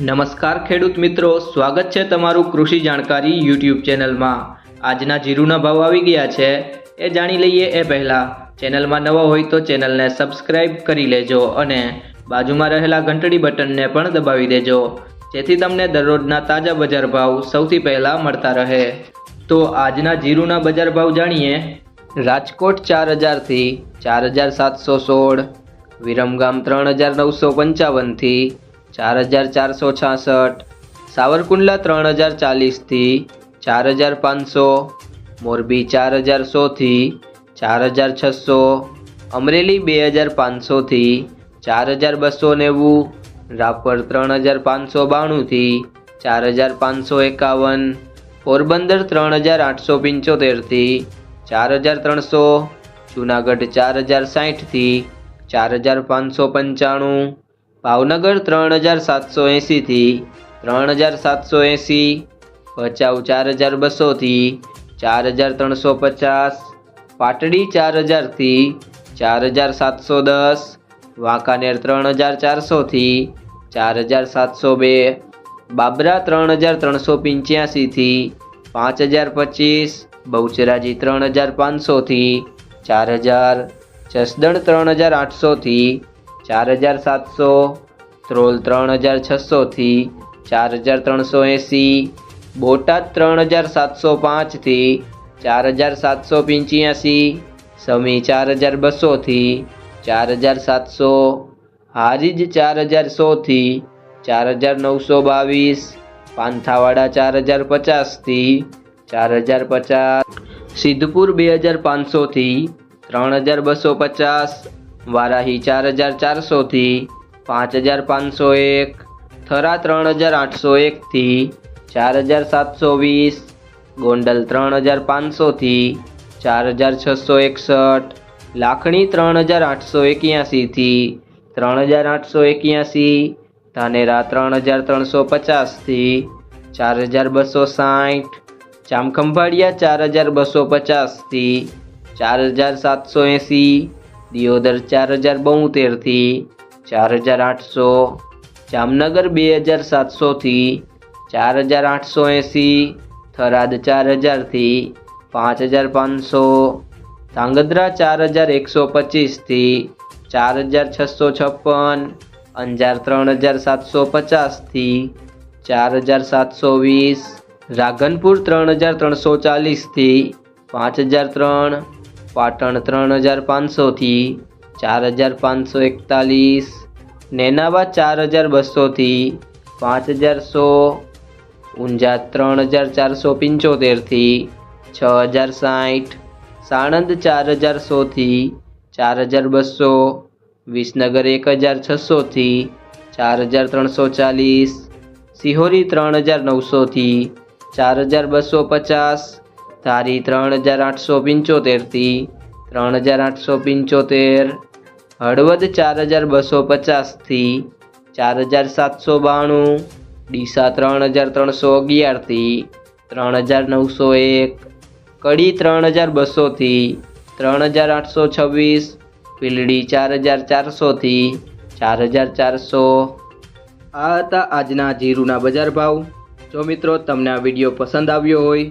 નમસ્કાર ખેડૂત મિત્રો, સ્વાગત છે તમારું કૃષિ જાણકારી યુટ્યુબ ચેનલમાં. આજના જીરુના ભાવ આવી ગયા છે, એ જાણી લઈએ એ પહેલાં. ચેનલમાં નવા હોય તો ચેનલને સબસ્ક્રાઇબ કરી લેજો અને બાજુમાં રહેલા ઘંટડી બટનને પણ દબાવી દેજો, જેથી તમને દરરોજના તાજા બજાર ભાવ સૌથી પહેલાં મળતા રહે. તો આજના જીરુના બજાર ભાવ જાણીએ. રાજકોટ ચાર હજારથી ચાર હજાર સાતસો સોળ, વિરમગામ ત્રણ હજાર નવસો પંચાવનથી ચાર હજાર ચારસો છાસઠ, સાવરકુંડલા ત્રણ હજાર ચાલીસથી ચાર હજાર પાંચસો, મોરબી ચાર હજાર સોથી ચાર હજાર છસો, અમરેલી બે હજાર પાંચસોથી ચાર હજાર બસો નેવું, રાપર ત્રણ હજાર પાંચસો બાણુંથી ચાર હજાર પાંચસો એકાવન, પોરબંદર ત્રણ હજાર આઠસો પંચોતેરથી ચાર હજાર ત્રણસો, જુનાગઢ ચાર હજાર સાઠથી ચાર હજાર પાંચસો પંચાણું ભાવનગર ત્રણ હજાર સાતસો એંશીથી ત્રણ હજાર સાતસો એંશી ભચાઉ ચાર હજાર બસોથી ચાર હજાર ત્રણસો પચાસ, પાટડી ચાર હજારથી ચાર હજાર સાતસો દસ, વાંકાનેર ત્રણ હજાર ચારસોથી ચાર હજાર સાતસો બે, બાબરા ત્રણ હજાર ત્રણસો પંચ્યાસીથી પાંચ હજાર પચીસ, બહુચરાજી ત્રણ હજાર પાંચસોથી ચાર હજાર, જસદણ ત્રણ હજાર આઠસોથી ચાર હજાર સાતસો ત્રોલ ત્રણ હજાર છસોથી ચાર હજાર ત્રણસો એંસી, બોટાદ ત્રણ હજાર સાતસો પાંચથી ચાર હજાર સાતસો પંચ્યાસી, સમી ચાર હજાર બસોથી ચાર હજાર સાતસો, હારીજ ચાર હજાર સોથી ચાર હજાર નવસો બાવીસ, પાંથાવાડા ચાર હજાર પચાસથી ચાર હજાર પચાસ, સિદ્ધપુર બે હજાર પાંચસોથી ત્રણ હજાર બસો પચાસ વારાહી ચાર હજાર ચારસોથી પાંચ હજાર પાંચસો એક, થરા ત્રણ હજાર આઠસો એકથી ચાર હજાર સાતસો વીસ, ગોંડલ ત્રણ હજાર પાંચસોથી ચાર હજાર છસો એકસઠ, લાખણી ત્રણ હજાર આઠસો એક્યાસીથી ત્રણ હજાર આઠસો એક્યાસી, ધાનેરા ત્રણ હજાર ત્રણસો પચાસથી ચાર હજાર બસો સાઠ, જામખંભાળિયા ચાર હજાર બસો પચાસથી ચાર હજાર સાતસો એંસી દિયોદર ચાર હજાર બોતેરથી ચાર હજાર આઠસો, જામનગર બે હજાર સાતસોથી ચાર હજાર આઠસો એંસી, થરાદ ચાર હજારથી પાંચ હજાર પાંચસો, ધાંગધ્રા ચાર હજાર એકસો પચીસથી ચાર હજાર છસો છપ્પન, અંજાર ત્રણ હજાર સાતસો પચાસથી ચાર હજાર સાતસો વીસ, રાધનપુર ત્રણ હજાર ત્રણસો ચાલીસથી પાંચ હજાર ત્રણ પાટણ ત્રણ હજાર પાંચસોથી ચાર હજાર પાંચસો એકતાલીસ, નેનાવા ચાર હજાર બસોથી પાંચ હજાર સો, ઊંઝા ત્રણ હજાર ચારસો પંચોતેરથી છ હજાર સાઠ, સાણંદ ચાર હજાર સોથી ચાર હજાર બસો, વિસનગર એક હજાર છસોથી ચાર હજાર ત્રણસો ચાલીસ, સિહોરી ત્રણ હજાર નવસોથી ચાર હજાર બસો પચાસ ધારી ત્રણ હજાર આઠસો પંચોતેરથી ત્રણ હજાર આઠસો પંચોતેર, હળવદ ચાર હજાર બસો પચાસથી ચાર હજાર સાતસો બાણું, ડીસા ત્રણ હજાર ત્રણસો અગિયારથી ત્રણ હજાર નવસો એક, કડી ત્રણ હજાર બસોથી ત્રણ હજાર આઠસો છવ્વીસ, પીલડી ચાર હજાર ચારસોથી ચાર હજાર ચારસો. આ હતા આજના જીરુના બજાર ભાવ. જો મિત્રો તમને આ વીડિયો પસંદ આવ્યો હોય